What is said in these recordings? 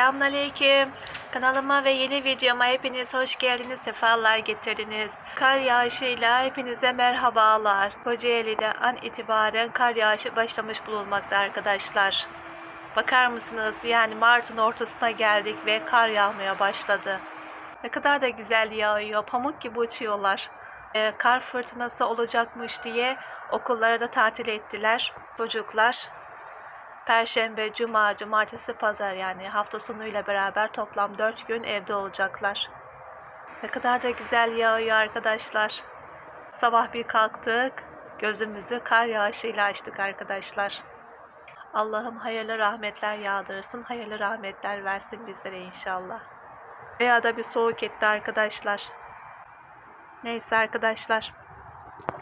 Selamünaleyküm. Kanalıma ve yeni videoma hepiniz hoş geldiniz, sefalar getirdiniz. Kar yağışıyla hepinize merhabalar. Kocaeli'de an itibaren kar yağışı başlamış bulunmakta arkadaşlar. Bakar mısınız? Yani Mart'ın ortasına geldik ve kar yağmaya başladı. Ne kadar da güzel yağıyor. Pamuk gibi uçuyorlar. Ee, kar fırtınası olacakmış diye okullara da tatil ettiler. Çocuklar Perşembe, Cuma, Cumartesi, Pazar yani hafta sonuyla beraber toplam 4 gün evde olacaklar. Ne kadar da güzel yağıyor arkadaşlar. Sabah bir kalktık, gözümüzü kar yağışıyla açtık arkadaşlar. Allah'ım hayırlı rahmetler yağdırsın, hayırlı rahmetler versin bizlere inşallah. Veya da bir soğuk etti arkadaşlar. Neyse arkadaşlar.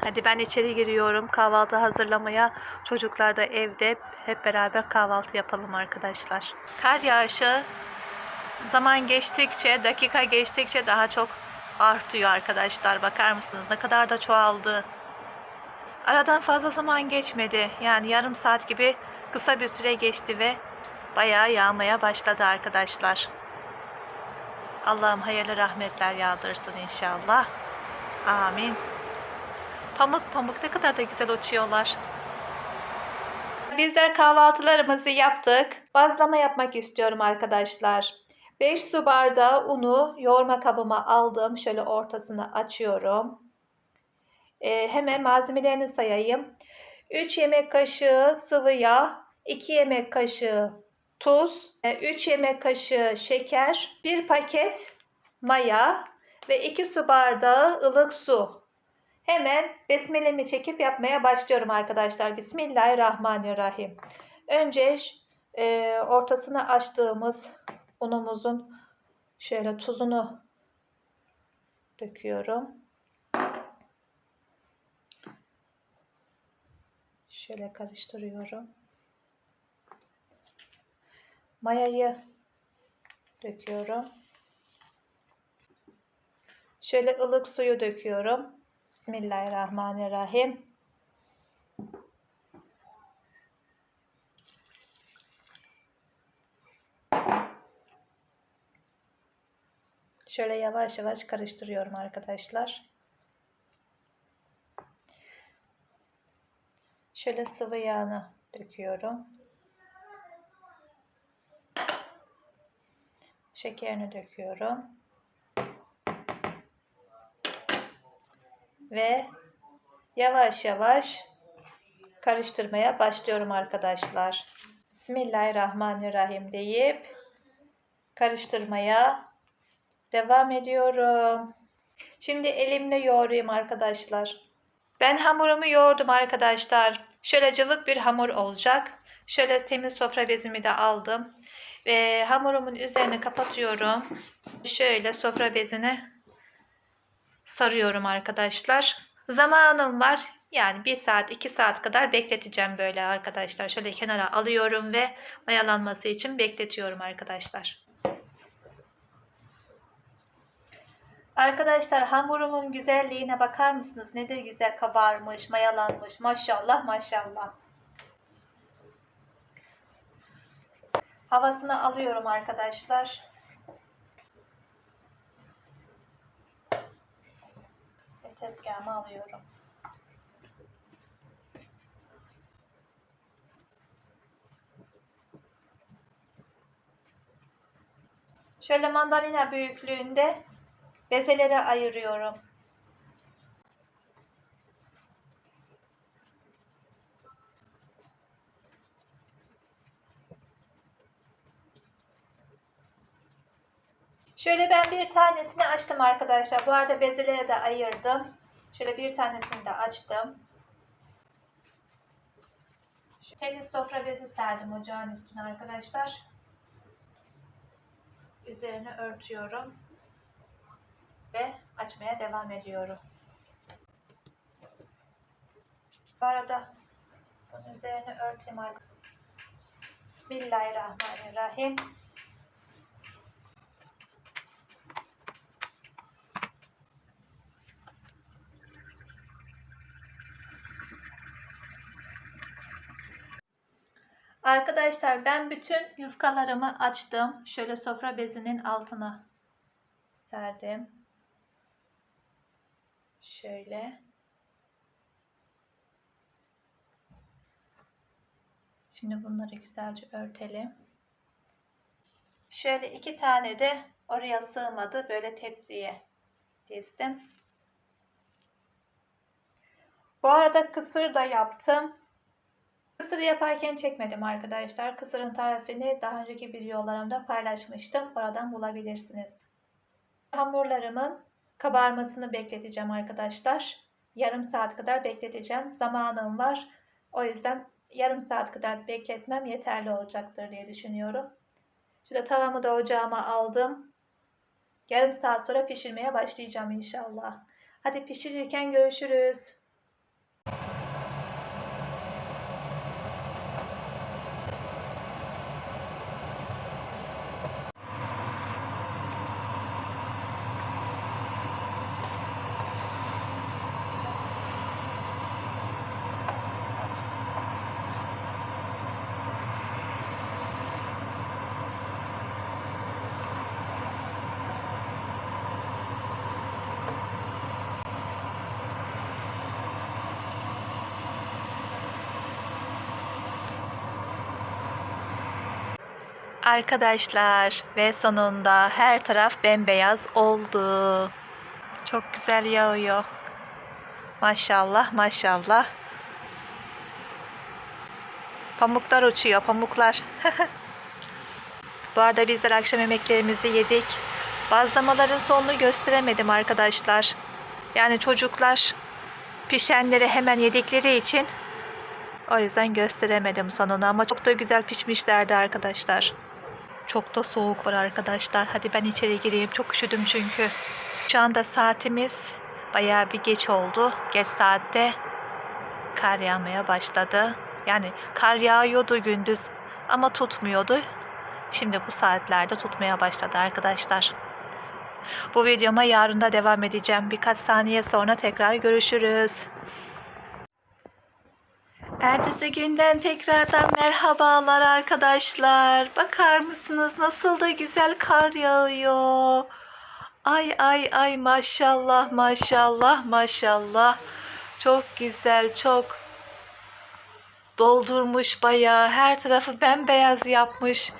Hadi ben içeri giriyorum kahvaltı hazırlamaya. Çocuklar da evde hep beraber kahvaltı yapalım arkadaşlar. Kar yağışı zaman geçtikçe, dakika geçtikçe daha çok artıyor arkadaşlar. Bakar mısınız ne kadar da çoğaldı. Aradan fazla zaman geçmedi. Yani yarım saat gibi kısa bir süre geçti ve bayağı yağmaya başladı arkadaşlar. Allah'ım hayırlı rahmetler yağdırsın inşallah. Amin. Pamuk pamuk ne kadar da güzel uçuyorlar. Bizler kahvaltılarımızı yaptık. Bazlama yapmak istiyorum arkadaşlar. 5 su bardağı unu yoğurma kabıma aldım. Şöyle ortasını açıyorum. Ee, hemen malzemelerini sayayım. 3 yemek kaşığı sıvı yağ, 2 yemek kaşığı tuz, 3 yemek kaşığı şeker, 1 paket maya ve 2 su bardağı ılık su. Hemen besmelemi çekip yapmaya başlıyorum arkadaşlar. Bismillahirrahmanirrahim. Önce e, ortasını açtığımız unumuzun şöyle tuzunu döküyorum. Şöyle karıştırıyorum. Mayayı döküyorum. Şöyle ılık suyu döküyorum. Bismillahirrahmanirrahim. Şöyle yavaş yavaş karıştırıyorum arkadaşlar. Şöyle sıvı yağını döküyorum. Şekerini döküyorum. Ve yavaş yavaş karıştırmaya başlıyorum arkadaşlar. Bismillahirrahmanirrahim deyip karıştırmaya devam ediyorum. Şimdi elimle yoğurayım arkadaşlar. Ben hamurumu yoğurdum arkadaşlar. Şöyle cıvık bir hamur olacak. Şöyle temiz sofra bezimi de aldım. Ve hamurumun üzerine kapatıyorum. Şöyle sofra bezini sarıyorum arkadaşlar. Zamanım var. Yani 1 saat 2 saat kadar bekleteceğim böyle arkadaşlar. Şöyle kenara alıyorum ve mayalanması için bekletiyorum arkadaşlar. Arkadaşlar hamurumun güzelliğine bakar mısınız? Ne de güzel kabarmış, mayalanmış. Maşallah maşallah. Havasını alıyorum arkadaşlar. Tezgahıma alıyorum. Şöyle mandalina büyüklüğünde bezelere ayırıyorum. Şöyle ben bir tanesini açtım arkadaşlar. Bu arada bezelere de ayırdım. Şöyle bir tanesini de açtım. Şu temiz sofra bezi serdim ocağın üstüne arkadaşlar. Üzerine örtüyorum. Ve açmaya devam ediyorum. Bu arada bunun üzerine örteyim arkadaşlar. Bismillahirrahmanirrahim. Arkadaşlar ben bütün yufkalarımı açtım. Şöyle sofra bezinin altına serdim. Şöyle. Şimdi bunları güzelce örtelim. Şöyle iki tane de oraya sığmadı. Böyle tepsiye dizdim. Bu arada kısır da yaptım. Kısır yaparken çekmedim arkadaşlar. Kısırın tarifini daha önceki videolarımda paylaşmıştım. Oradan bulabilirsiniz. Hamurlarımın kabarmasını bekleteceğim arkadaşlar. Yarım saat kadar bekleteceğim. Zamanım var. O yüzden yarım saat kadar bekletmem yeterli olacaktır diye düşünüyorum. Şurada tavamı da ocağıma aldım. Yarım saat sonra pişirmeye başlayacağım inşallah. Hadi pişirirken görüşürüz. Arkadaşlar ve sonunda her taraf bembeyaz oldu. Çok güzel yağıyor. Maşallah maşallah. Pamuklar uçuyor pamuklar. Bu arada bizler akşam yemeklerimizi yedik. Bazlamaların sonunu gösteremedim arkadaşlar. Yani çocuklar pişenleri hemen yedikleri için o yüzden gösteremedim sonunu ama çok da güzel pişmişlerdi arkadaşlar. Çok da soğuk var arkadaşlar. Hadi ben içeri gireyim. Çok üşüdüm çünkü. Şu anda saatimiz bayağı bir geç oldu. Geç saatte kar yağmaya başladı. Yani kar yağıyordu gündüz ama tutmuyordu. Şimdi bu saatlerde tutmaya başladı arkadaşlar. Bu videoma yarın da devam edeceğim. Birkaç saniye sonra tekrar görüşürüz. Ertesi günden tekrardan merhabalar arkadaşlar. Bakar mısınız nasıl da güzel kar yağıyor. Ay ay ay maşallah maşallah maşallah. Çok güzel çok doldurmuş bayağı her tarafı bembeyaz yapmış.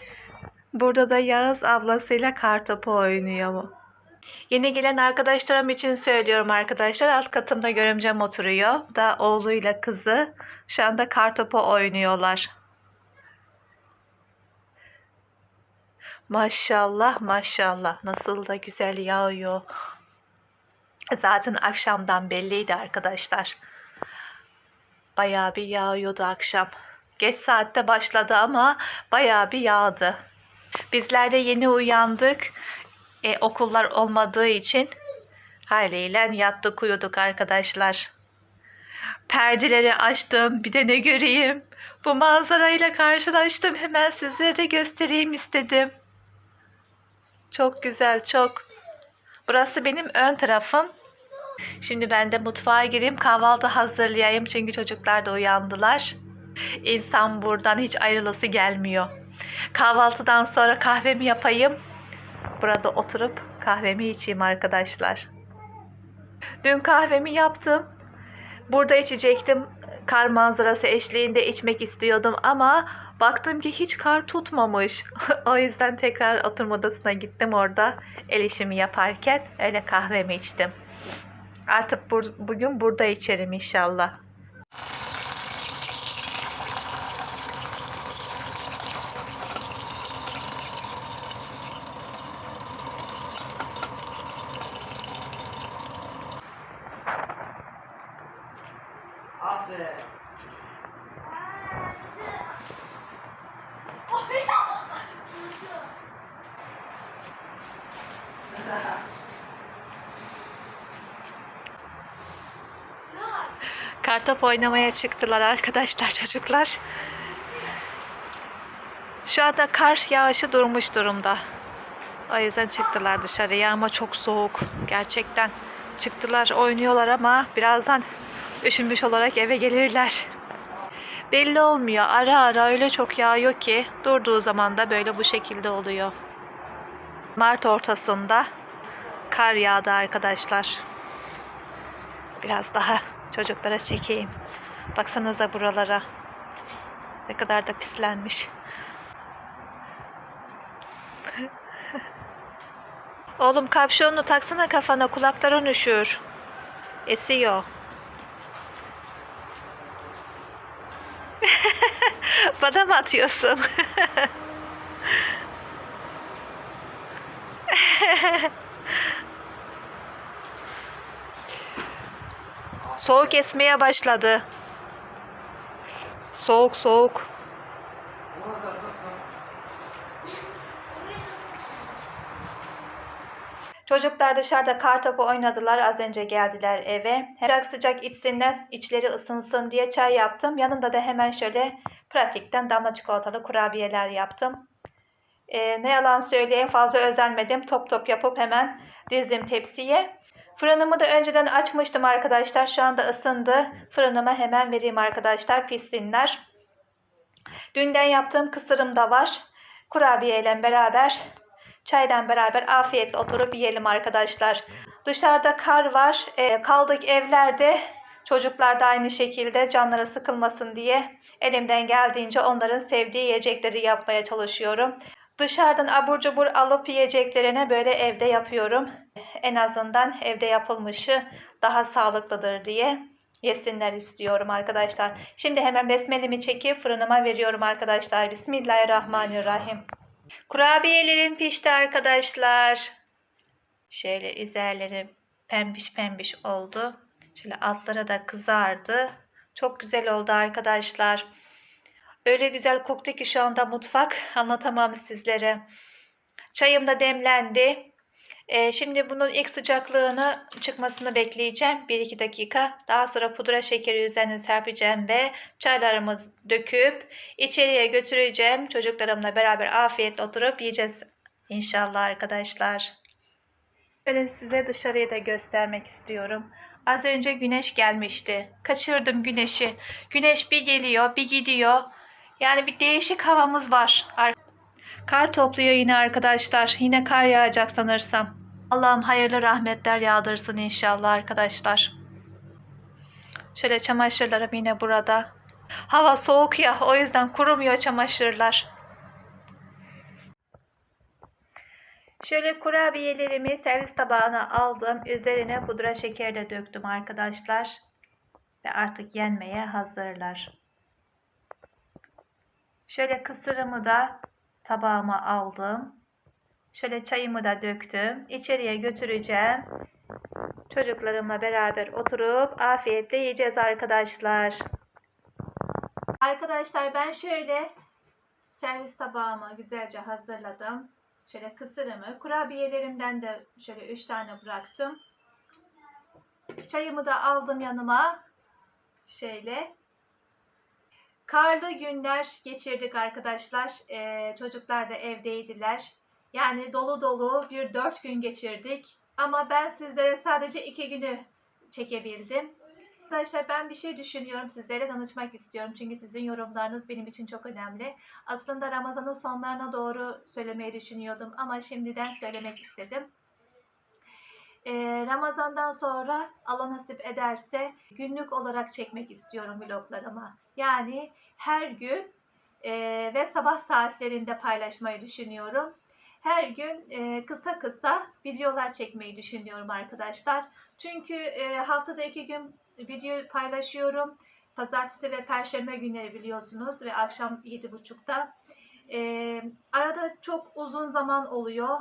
Burada da Yağız ablasıyla kartopu oynuyor. Yeni gelen arkadaşlarım için söylüyorum arkadaşlar. Alt katımda görümcem oturuyor. Da oğluyla kızı şu anda kartopu oynuyorlar. Maşallah maşallah nasıl da güzel yağıyor. Zaten akşamdan belliydi arkadaşlar. Bayağı bir yağıyordu akşam. Geç saatte başladı ama bayağı bir yağdı. Bizler de yeni uyandık. E, okullar olmadığı için haliyle yattık uyuduk arkadaşlar. Perdeleri açtım bir de ne göreyim. Bu manzarayla karşılaştım hemen sizlere de göstereyim istedim. Çok güzel çok. Burası benim ön tarafım. Şimdi ben de mutfağa gireyim kahvaltı hazırlayayım çünkü çocuklar da uyandılar. İnsan buradan hiç ayrılası gelmiyor. Kahvaltıdan sonra kahvemi yapayım. Burada oturup kahvemi içeyim arkadaşlar. Dün kahvemi yaptım. Burada içecektim. Kar manzarası eşliğinde içmek istiyordum ama baktım ki hiç kar tutmamış. o yüzden tekrar oturma odasına gittim orada el işimi yaparken öyle kahvemi içtim. Artık bur- bugün burada içerim inşallah. Kartop oynamaya çıktılar arkadaşlar çocuklar. Şu anda kar yağışı durmuş durumda. O yüzden çıktılar dışarıya ama çok soğuk. Gerçekten çıktılar oynuyorlar ama birazdan üşümüş olarak eve gelirler. Belli olmuyor. Ara ara öyle çok yağıyor ki durduğu zaman da böyle bu şekilde oluyor. Mart ortasında kar yağdı arkadaşlar. Biraz daha çocuklara çekeyim. Baksanıza buralara. Ne kadar da pislenmiş. Oğlum kapşonunu taksana kafana kulakların üşür. Esiyor. Bana mı atıyorsun? Soğuk esmeye başladı. Soğuk soğuk. Çocuklar dışarıda kar topu oynadılar. Az önce geldiler eve. Sıcak sıcak içsinler, içleri ısınsın diye çay yaptım. Yanında da hemen şöyle pratikten damla çikolatalı kurabiyeler yaptım. Ee, ne yalan söyleyeyim fazla özenmedim. Top top yapıp hemen dizdim tepsiye. Fırınımı da önceden açmıştım arkadaşlar. Şu anda ısındı. Fırınıma hemen vereyim arkadaşlar pişsinler. Dünden yaptığım kısırım da var. Kurabiyeyle beraber, çayla beraber afiyetle oturup yiyelim arkadaşlar. Dışarıda kar var. Ee, kaldık evlerde. Çocuklar da aynı şekilde canları sıkılmasın diye elimden geldiğince onların sevdiği yiyecekleri yapmaya çalışıyorum. Dışarıdan abur cubur alıp yiyeceklerine böyle evde yapıyorum. En azından evde yapılmışı daha sağlıklıdır diye yesinler istiyorum arkadaşlar. Şimdi hemen besmelemi çekip fırınıma veriyorum arkadaşlar. Bismillahirrahmanirrahim. Kurabiyelerim pişti arkadaşlar. Şöyle üzerleri pembiş pembiş oldu. Şöyle altları da kızardı. Çok güzel oldu arkadaşlar. Öyle güzel koktu ki şu anda mutfak. Anlatamam sizlere. Çayım da demlendi. Ee, şimdi bunun ilk sıcaklığını çıkmasını bekleyeceğim. 1-2 dakika. Daha sonra pudra şekeri üzerine serpeceğim ve çaylarımı döküp içeriye götüreceğim. Çocuklarımla beraber afiyetle oturup yiyeceğiz inşallah arkadaşlar. Böyle size dışarıyı da göstermek istiyorum. Az önce güneş gelmişti. Kaçırdım güneşi. Güneş bir geliyor, bir gidiyor. Yani bir değişik havamız var. Ar- Kar topluyor yine arkadaşlar. Yine kar yağacak sanırsam. Allah'ım hayırlı rahmetler yağdırsın inşallah arkadaşlar. Şöyle çamaşırlarım yine burada. Hava soğuk ya o yüzden kurumuyor çamaşırlar. Şöyle kurabiyelerimi servis tabağına aldım. Üzerine pudra şeker de döktüm arkadaşlar. Ve artık yenmeye hazırlar. Şöyle kısırımı da tabağıma aldım. Şöyle çayımı da döktüm. İçeriye götüreceğim. Çocuklarımla beraber oturup afiyetle yiyeceğiz arkadaşlar. Arkadaşlar ben şöyle servis tabağımı güzelce hazırladım. Şöyle kısırımı, kurabiyelerimden de şöyle 3 tane bıraktım. Çayımı da aldım yanıma. Şöyle. Karlı günler geçirdik arkadaşlar. Ee, çocuklar da evdeydiler. Yani dolu dolu bir dört gün geçirdik. Ama ben sizlere sadece iki günü çekebildim. Arkadaşlar ben bir şey düşünüyorum. Sizlere danışmak istiyorum. Çünkü sizin yorumlarınız benim için çok önemli. Aslında Ramazan'ın sonlarına doğru söylemeyi düşünüyordum. Ama şimdiden söylemek istedim. Ee, Ramazan'dan sonra Allah nasip ederse günlük olarak çekmek istiyorum vloglarıma. Yani her gün e, ve sabah saatlerinde paylaşmayı düşünüyorum. Her gün e, kısa kısa videolar çekmeyi düşünüyorum arkadaşlar. Çünkü e, haftada iki gün video paylaşıyorum. Pazartesi ve perşembe günleri biliyorsunuz ve akşam 7.30'da. E, arada çok uzun zaman oluyor.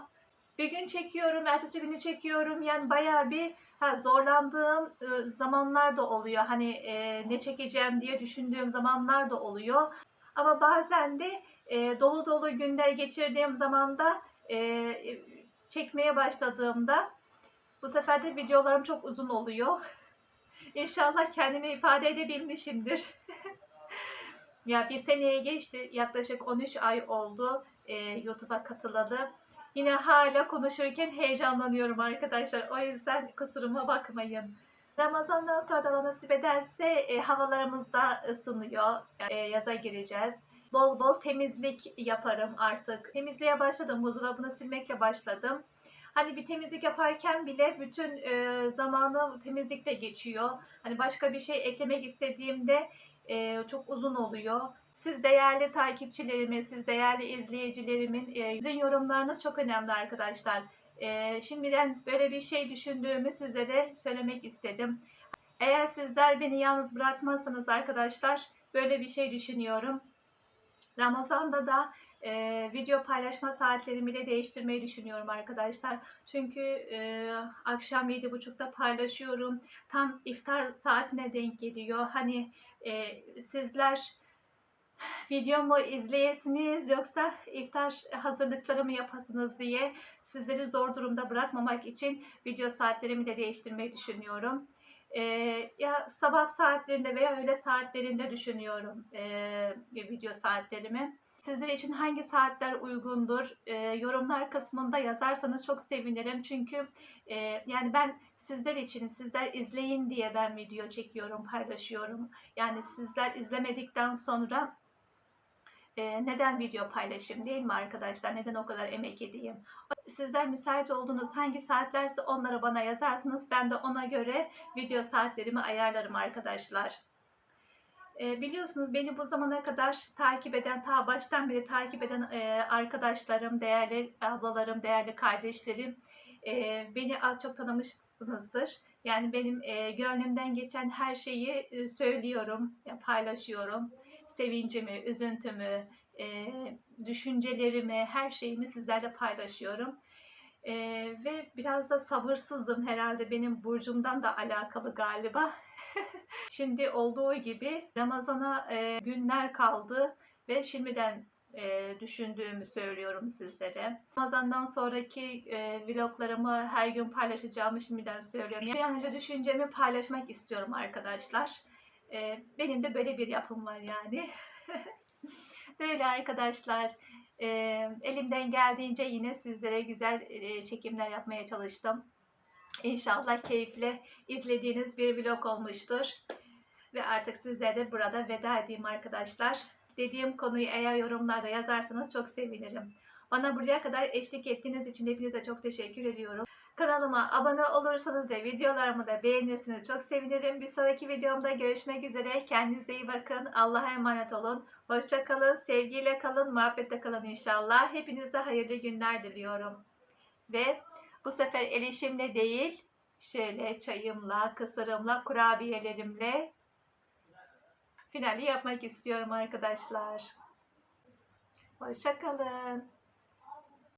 Bir gün çekiyorum, ertesi günü çekiyorum. Yani bayağı bir ha, zorlandığım e, zamanlar da oluyor. Hani e, ne çekeceğim diye düşündüğüm zamanlar da oluyor. Ama bazen de e, dolu dolu günler geçirdiğim zaman da e, çekmeye başladığımda bu sefer de videolarım çok uzun oluyor. İnşallah kendimi ifade edebilmişimdir. ya bir seneye geçti. Yaklaşık 13 ay oldu e, YouTube'a katılalı. Yine hala konuşurken heyecanlanıyorum arkadaşlar. O yüzden kusuruma bakmayın. Ramazan'dan sonra da nasip ederse e, havalarımız da ısınıyor. E, yaza gireceğiz. Bol bol temizlik yaparım artık. Temizliğe başladım. Buzdolabını silmekle başladım. Hani bir temizlik yaparken bile bütün e, zamanı temizlikle geçiyor. Hani başka bir şey eklemek istediğimde e, çok uzun oluyor. Siz değerli takipçilerimin, siz değerli izleyicilerimin e, sizin yorumlarınız çok önemli arkadaşlar. E, şimdiden böyle bir şey düşündüğümü sizlere söylemek istedim. Eğer sizler beni yalnız bırakmazsanız arkadaşlar böyle bir şey düşünüyorum. Ramazan'da da e, video paylaşma saatlerimi de değiştirmeyi düşünüyorum arkadaşlar. Çünkü e, akşam 7.30'da paylaşıyorum. Tam iftar saatine denk geliyor. Hani e, sizler videomu izleyesiniz yoksa iftar hazırlıklarımı yapasınız diye sizleri zor durumda bırakmamak için video saatlerimi de değiştirmeyi düşünüyorum. Ee, ya sabah saatlerinde veya öğle saatlerinde düşünüyorum ee, video saatlerimi. Sizler için hangi saatler uygundur? Ee, yorumlar kısmında yazarsanız çok sevinirim. Çünkü e, yani ben sizler için, sizler izleyin diye ben video çekiyorum, paylaşıyorum. Yani sizler izlemedikten sonra e, neden video paylaşayım değil mi arkadaşlar? Neden o kadar emek edeyim? Sizler müsait olduğunuz hangi saatlerse onları bana yazarsınız. Ben de ona göre video saatlerimi ayarlarım arkadaşlar. E, biliyorsunuz beni bu zamana kadar takip eden, ta baştan beri takip eden e, arkadaşlarım, değerli ablalarım, değerli kardeşlerim e, beni az çok tanımışsınızdır. Yani benim e, gönlümden geçen her şeyi e, söylüyorum, paylaşıyorum. Sevincimi, üzüntümü, e, düşüncelerimi, her şeyimi sizlerle paylaşıyorum. E, ve biraz da sabırsızım herhalde benim burcumdan da alakalı galiba. Şimdi olduğu gibi Ramazan'a e, günler kaldı ve şimdiden e, düşündüğümü söylüyorum sizlere. Ramazan'dan sonraki e, vloglarımı her gün paylaşacağımı şimdiden söylüyorum. Bir an önce düşüncemi paylaşmak istiyorum arkadaşlar. E, benim de böyle bir yapım var yani. böyle arkadaşlar. E, elimden geldiğince yine sizlere güzel e, çekimler yapmaya çalıştım. İnşallah keyifle izlediğiniz bir vlog olmuştur. Ve artık sizlere de burada veda edeyim arkadaşlar. Dediğim konuyu eğer yorumlarda yazarsanız çok sevinirim. Bana buraya kadar eşlik ettiğiniz için hepinize çok teşekkür ediyorum. Kanalıma abone olursanız ve videolarımı da beğenirsiniz çok sevinirim. Bir sonraki videomda görüşmek üzere. Kendinize iyi bakın. Allah'a emanet olun. Hoşça kalın. Sevgiyle kalın. Muhabbette kalın inşallah. Hepinize hayırlı günler diliyorum. Ve bu sefer el işimle değil, şöyle çayımla, kısırımla, kurabiyelerimle finali yapmak istiyorum arkadaşlar. Hoşça kalın.